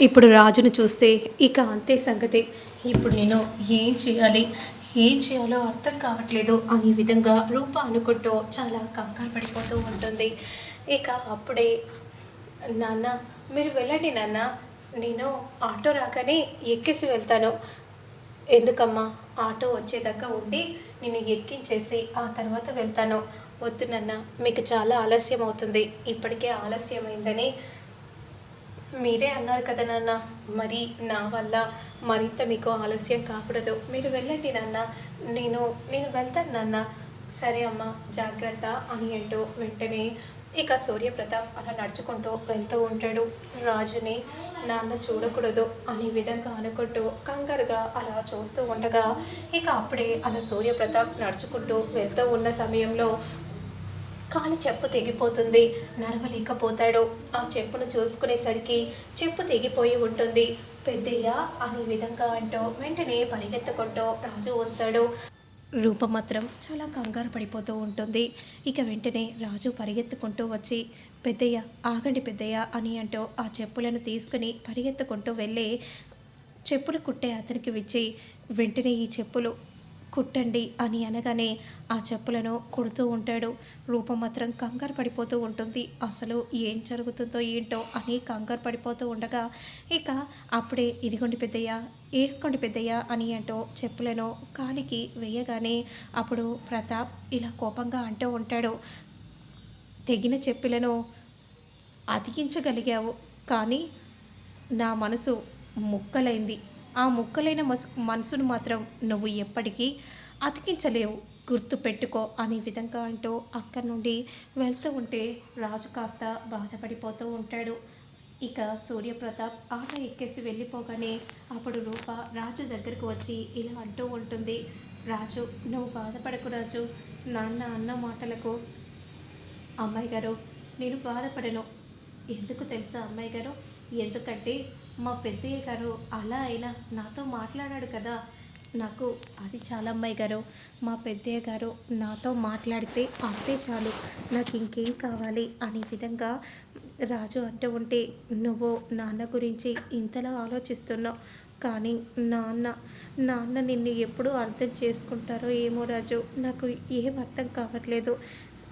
ఇప్పుడు రాజును చూస్తే ఇక అంతే సంగతి. ఇప్పుడు నేను ఏం చేయాలి? ఏం చేయాలో అర్థం కావట్లేదు. అనే విధంగా రూప అనుకుంటూ చాలా కంగారు పడిపోతూ ఉంటుంది. ఇక అప్పుడే నాన్న మీరు వెళ్ళండి నాన్న. నేను ఆటో రాగానే ఎక్కేసి వెళ్తాను. ఎందుకమ్మా? ఆటో వచ్చేదాకా ఉండి నేను ఎక్కించేసి ఆ తర్వాత వెళ్తాను. వద్దు నాన్న. మీకు చాలా ఆలస్యం అవుతుంది ఇప్పటికే ఆలస్యమైందని మీరే అన్నారు కదా నాన్న. మరి నా వల్ల మరింత మీకు ఆలస్యం కాకూడదు. మీరు వెళ్ళండి నాన్న. నేను నేను వెళ్తాను నాన్న. సరే అమ్మ జాగ్రత్త అని అంటూ వెంటనే ఇక సూర్యప్రతాప్ అలా నడుచుకుంటూ వెళ్తూ ఉంటాడు. రాజుని నాన్న చూడకూడదు అనే విధంగా అనుకుంటూ కంగారుగా అలా చూస్తూ ఉండగా ఇక అప్పుడే అలా సూర్యప్రతాప్ నడుచుకుంటూ వెళ్తూ ఉన్న సమయంలో కాలు చెప్పు తెగిపోతుంది. నడవలేకపోతాడు. ఆ చెప్పును చూసుకునేసరికి చెప్పు తెగిపోయి ఉంటుంది. పెద్దయ్య అనే విధంగా అంటూ వెంటనే పరిగెత్తుకుంటూ రాజు వస్తాడు. రూప మాత్రం చాలా కంగారు పడిపోతూ ఉంటుంది. ఇక వెంటనే రాజు పరిగెత్తుకుంటూ వచ్చి పెద్దయ్య ఆగండి పెద్దయ్య అని అంటూ ఆ చెప్పులను తీసుకుని పరిగెత్తుకుంటూ వెళ్ళి చెప్పులు కుట్టే అతనికి విచ్చి వెంటనే ఈ చెప్పులు కుట్టండి అని అనగానే ఆ చెప్పులను కొడుతూ ఉంటాడు. రూపం మాత్రం కంగారు పడిపోతూ ఉంటుంది. అసలు ఏం జరుగుతుందో ఏంటో అని కంగారు పడిపోతూ ఉండగా ఇక అప్పుడే ఇదిగోండి పెద్దయ్య వేసుకోండి పెద్దయ్య అని అంటూ చెప్పులను కాలికి వేయగానే అప్పుడు ప్రతాప్ ఇలా కోపంగా అంటూ ఉంటాడు. తెగిన చెప్పులను అతికించగలిగావు కానీ నా మనసు ముక్కలైంది. ఆ ముక్కలైన మసు మనసును మాత్రం నువ్వు ఎప్పటికీ అతికించలేవు. గుర్తు పెట్టుకో అనే విధంగా అంటూ అక్కడి నుండి వెళ్తూ ఉంటే రాజు కాస్త బాధపడిపోతూ ఉంటాడు. ఇక సూర్యప్రతాప్ ఆట ఎక్కేసి వెళ్ళిపోగానే అప్పుడు రూప రాజు దగ్గరకు వచ్చి ఇలా అంటూ ఉంటుంది. రాజు నువ్వు బాధపడకు రాజు. నాన్న అన్న మాటలకు అమ్మాయి గారు నేను బాధపడను. ఎందుకు తెలుసా అమ్మాయి గారు? ఎందుకంటే మా పెద్దయ్య గారు అలా అయినా నాతో మాట్లాడాడు కదా. నాకు అది చాలా అమ్మాయి గారు. మా పెద్దయ్య గారు నాతో మాట్లాడితే అంతే చాలు. నాకు ఇంకేం కావాలి అనే విధంగా రాజు అంటూ ఉంటే నువ్వు నాన్న గురించి ఇంతలా ఆలోచిస్తున్నావు. కానీ నాన్న నాన్న నిన్ను ఎప్పుడు అర్థం చేసుకుంటారో ఏమో రాజు. నాకు ఏం అర్థం కావట్లేదు.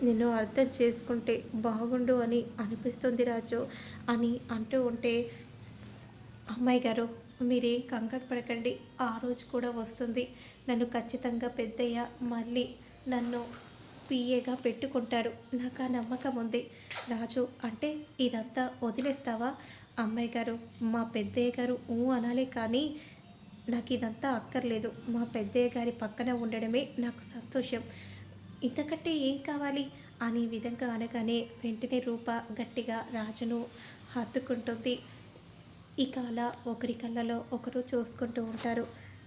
నిన్ను అర్థం చేసుకుంటే బాగుండు అని అనిపిస్తుంది రాజు అని అంటూ ఉంటే అమ్మాయి గారు మీరే కంగారు పడకండి. ఆ రోజు కూడా వస్తుంది. నన్ను ఖచ్చితంగా పెద్దయ్య మళ్ళీ నన్ను పిఏగా పెట్టుకుంటారు నాకు ఆ నమ్మకం ఉంది. రాజు అంటే ఇదంతా వదిలేస్తావా? అమ్మాయి గారు మా పెద్దయ్య గారు ఊ అనాలే కానీ నాకు ఇదంతా అక్కర్లేదు. మా పెద్దయ్య గారి పక్కన ఉండడమే నాకు సంతోషం. ఇంతకంటే ఏం కావాలి? అనే విధంగా అనగానే వెంటనే రూప గట్టిగా రాజును హత్తుకుంటుంది. ఇక అలా ఒకరి కళ్ళలో ఒకరు చూసుకుంటూ ఉంటారు.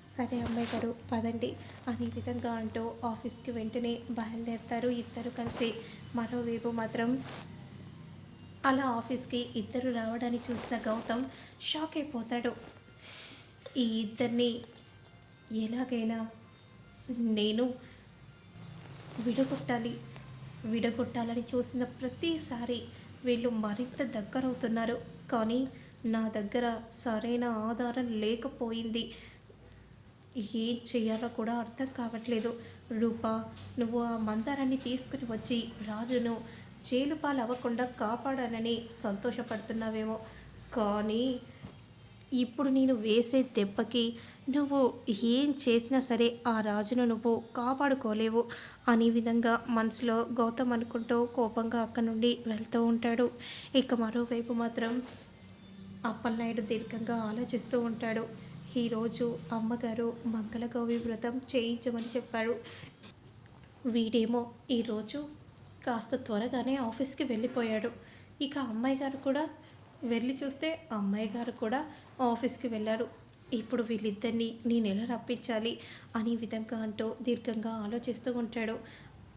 సరే అమ్మాయి గారు పదండి. అనే విధంగా అంటూ ఆఫీస్కి వెంటనే బయలుదేరుతారు ఇద్దరు కలిసి. మరోవైపు మాత్రం అలా ఆఫీస్కి ఇద్దరు రావడాన్ని చూసిన గౌతమ్ షాక్ అయిపోతాడు. ఈ ఇద్దరిని ఎలాగైనా నేను విడగొట్టాలి విడగొట్టాలని చూసిన ప్రతిసారి వీళ్ళు మరింత దగ్గరవుతున్నారు. కానీ నా దగ్గర సరైన ఆధారం లేకపోయింది. ఏం చేయాలో కూడా అర్థం కావట్లేదు. రూపా నువ్వు ఆ మందారాన్ని తీసుకుని వచ్చి రాజును జైలు పాలు అవ్వకుండా కాపాడానని సంతోషపడుతున్నావేమో. కానీ ఇప్పుడు నేను వేసే దెబ్బకి నువ్వు ఏం చేసినా సరే ఆ రాజును నువ్వు కాపాడుకోలేవు అనే విధంగా మనసులో గౌతమ్ అనుకుంటూ కోపంగా అక్కడి నుండి వెళ్తూ ఉంటాడు. ఇక మరోవైపు మాత్రం అప్పలనాయుడు దీర్ఘంగా ఆలోచిస్తూ ఉంటాడు. ఈరోజు అమ్మగారు మంగళగౌరి వ్రతం చేయించమని చెప్పాడు. వీడేమో ఈరోజు కాస్త త్వరగానే ఆఫీస్కి వెళ్ళిపోయాడు. ఇక అమ్మాయి గారు కూడా వెళ్ళి చూస్తే అమ్మాయి గారు కూడా ఆఫీస్కి వెళ్ళారు. ఇప్పుడు వీళ్ళిద్దరిని నేను ఎలా రప్పించాలి అనే విధంగా అంటూ దీర్ఘంగా ఆలోచిస్తూ ఉంటాడు.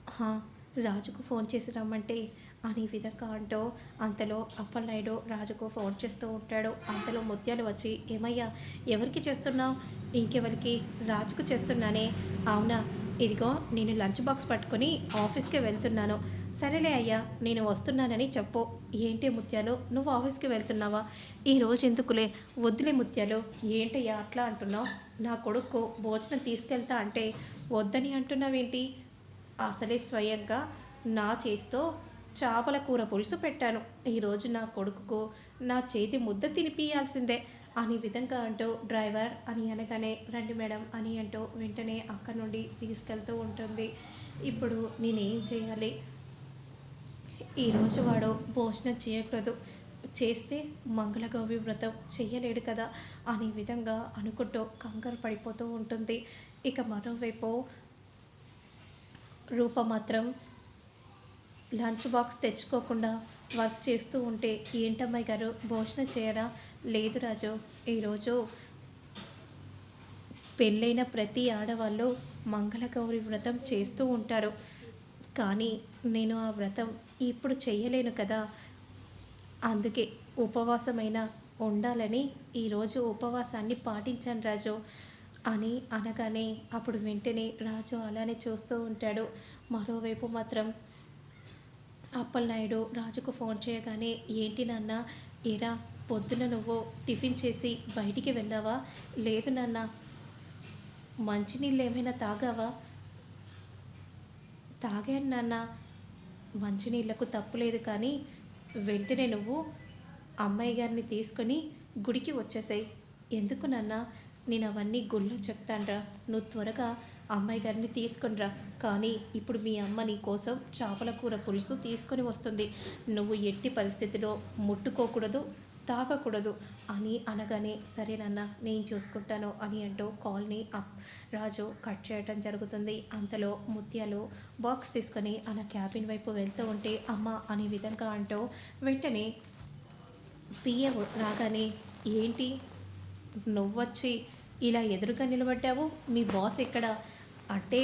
"హా, రాజుకు ఫోన్ చేసి రమ్మంటే అనే విధంగా అంటూ అంతలో అప్పలనాయుడు రాజుకు ఫోన్ చేస్తూ ఉంటాడు. అంతలో ముత్యాలు వచ్చి ఏమయ్యా ఎవరికి చేస్తున్నావు? ఇంకెవరికి? రాజుకు చేస్తున్నానే. అవునా ఇదిగో నేను లంచ్ బాక్స్ పట్టుకొని ఆఫీస్కి వెళ్తున్నాను. సరేలే అయ్యా నేను వస్తున్నానని చెప్పు. ఏంటి ముత్యాలు నువ్వు ఆఫీస్కి వెళ్తున్నావా? ఈరోజు ఎందుకులే? వద్దులే ముత్యాలు. ఏంటయ్యా అట్లా అంటున్నావు? నా కొడుకు భోజనం తీసుకెళ్తా అంటే వద్దని అంటున్నావేంటి? అసలే స్వయంగా నా చేతితో చేపల కూర పులుసు పెట్టాను. ఈరోజు నా కొడుకుకు నా చేతి ముద్ద తినిపియాల్సిందే అనే విధంగా అంటూ డ్రైవర్ అని అనగానే రండి మేడం అని అంటూ వెంటనే అక్కడ నుండి తీసుకెళ్తూ ఉంటుంది. ఇప్పుడు నేనేం చేయాలి? ఈరోజు వాడు భోజనం చేయకూడదు. చేస్తే మంగళగౌరి వ్రతం చేయలేడు కదా అనే విధంగా అనుకుంటూ కంగారు పడిపోతూ ఉంటుంది. ఇక మరోవైపు రూప మాత్రం లంచ్ బాక్స్ తెచ్చుకోకుండా వర్క్ చేస్తూ ఉంటే ఏంటమ్మాయి గారు భోజనం చేయరా? లేదు రాజు. ఈరోజు పెళ్ళైన ప్రతి ఆడవాళ్ళు మంగళగౌరి వ్రతం చేస్తూ ఉంటారు. కానీ నేను ఆ వ్రతం ఇప్పుడు చేయలేను కదా. అందుకే ఉపవాసమైన ఉండాలని ఈరోజు ఉపవాసాన్ని పాటించాను రాజు అని అనగానే అప్పుడు వెంటనే రాజు అలానే చూస్తూ ఉంటాడు. మరోవైపు మాత్రం అప్పలనాయుడు రాజుకు ఫోన్ చేయగానే ఏంటి నాన్న ఏరా పొద్దున నువ్వు టిఫిన్ చేసి బయటికి వెళ్ళావా? లేదు నాన్న మంచినీళ్ళు ఏమైనా తాగావా? తాగాను నాన్న మంచినీళ్ళకు తప్పులేదు కానీ వెంటనే నువ్వు అమ్మాయి గారిని తీసుకొని గుడికి వచ్చేసాయి. ఎందుకు నాన్న నేను అవన్నీ గుళ్ళో చెప్తానురా. నువ్వు త్వరగా అమ్మాయి గారిని తీసుకొనిరా. కానీ ఇప్పుడు మీ అమ్మ నీ కోసం చేపల కూర పులుసు తీసుకొని వస్తుంది. నువ్వు ఎట్టి పరిస్థితిలో ముట్టుకోకూడదు తాగకూడదు అని అనగానే సరేనన్న నేను చూసుకుంటాను అని అంటూ కాల్ని అప్ రాజు కట్ చేయటం జరుగుతుంది. అంతలో ముత్యాలు బాక్స్ తీసుకొని అలా క్యాబిన్ వైపు వెళ్తూ ఉంటే అమ్మ అనే విధంగా అంటూ వెంటనే పిఏ రాగానే ఏంటి? నువ్వొచ్చి ఇలా ఎదురుగా నిలబడ్డావు? మీ బాస్ ఎక్కడ? అంటే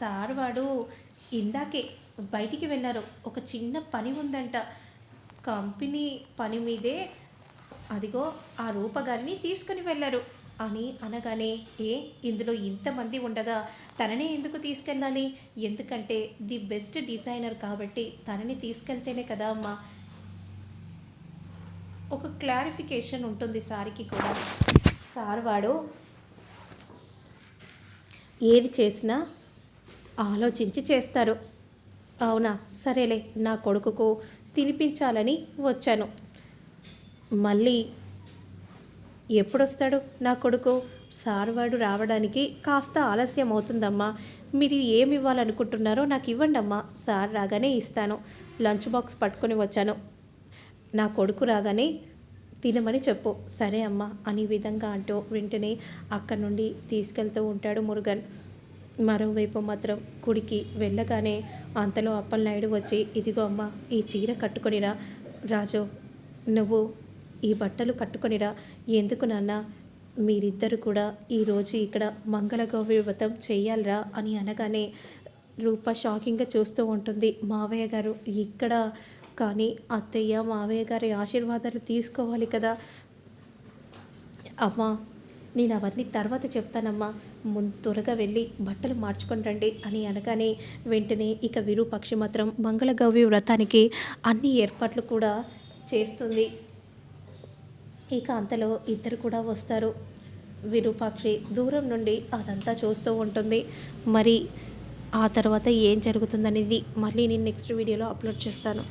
సార్ వాడు ఇందాకే బయటికి వెళ్ళారు. ఒక చిన్న పని ఉందంట. కంపెనీ పని మీదే అదిగో ఆ రూపగారిని తీసుకుని వెళ్ళారు. అని అనగానే ఏ ఇందులో ఇంతమంది ఉండగా తననే ఎందుకు తీసుకెళ్ళాలి? ఎందుకంటే ది బెస్ట్ డిజైనర్ కాబట్టి తనని తీసుకెళ్తేనే కదా అమ్మా. ఒక క్లారిఫికేషన్ ఉంటుంది సార్కి కూడా. సార్ వాడు ఏది చేసినా ఆలోచించి చేస్తారు. అవునా? సరేలే నా కొడుకుకు తినిపించాలని వచ్చాను. మళ్ళీ ఎప్పుడొస్తాడు నా కొడుకు? సార్ వాడు రావడానికి కాస్త ఆలస్యం అవుతుందమ్మా. మీరు ఏమి ఇవ్వాలనుకుంటున్నారో నాకు ఇవ్వండి అమ్మా సార్ రాగానే ఇస్తాను. లంచ్ బాక్స్ పట్టుకొని వచ్చాను. నా కొడుకు రాగానే తినమని చెప్పు. సరే అమ్మా అని విధంగా అంటూ వెంటనే అక్కడి నుండి తీసుకెళ్తూ ఉంటాడు మురుగన్. మరోవైపు మాత్రం గుడికి వెళ్ళగానే అంతలో అప్పలనాయుడు వచ్చి ఇదిగో అమ్మ ఈ చీర కట్టుకొనిరా. రాజు నువ్వు ఈ బట్టలు కట్టుకొనిరా. ఎందుకు నాన్న? మీరిద్దరు కూడా ఈరోజు ఇక్కడ మంగళగౌరి వ్రతం చేయాలరా అని అనగానే రూప షాకింగ్గా చూస్తూ ఉంటుంది మావయ్య గారు. ఇక్కడ కానీ అత్తయ్య మావయ్య గారి ఆశీర్వాదాలు తీసుకోవాలి కదా. అమ్మా నేను అవన్నీ తర్వాత చెప్తానమ్మా. ముందు త్వరగా వెళ్ళి బట్టలు మార్చుకొని రండి అని అనగానే వెంటనే ఇక విరూపక్షి మాత్రం మంగళగౌరి వ్రతానికి అన్ని ఏర్పాట్లు కూడా చేస్తుంది. ఇక అంతలో ఇద్దరు కూడా వస్తారు. విరూపాక్షి దూరం నుండి అదంతా చూస్తూ ఉంటుంది. మరి ఆ తర్వాత ఏం జరుగుతుందనేది మళ్ళీ నేను నెక్స్ట్ వీడియోలో అప్లోడ్ చేస్తాను.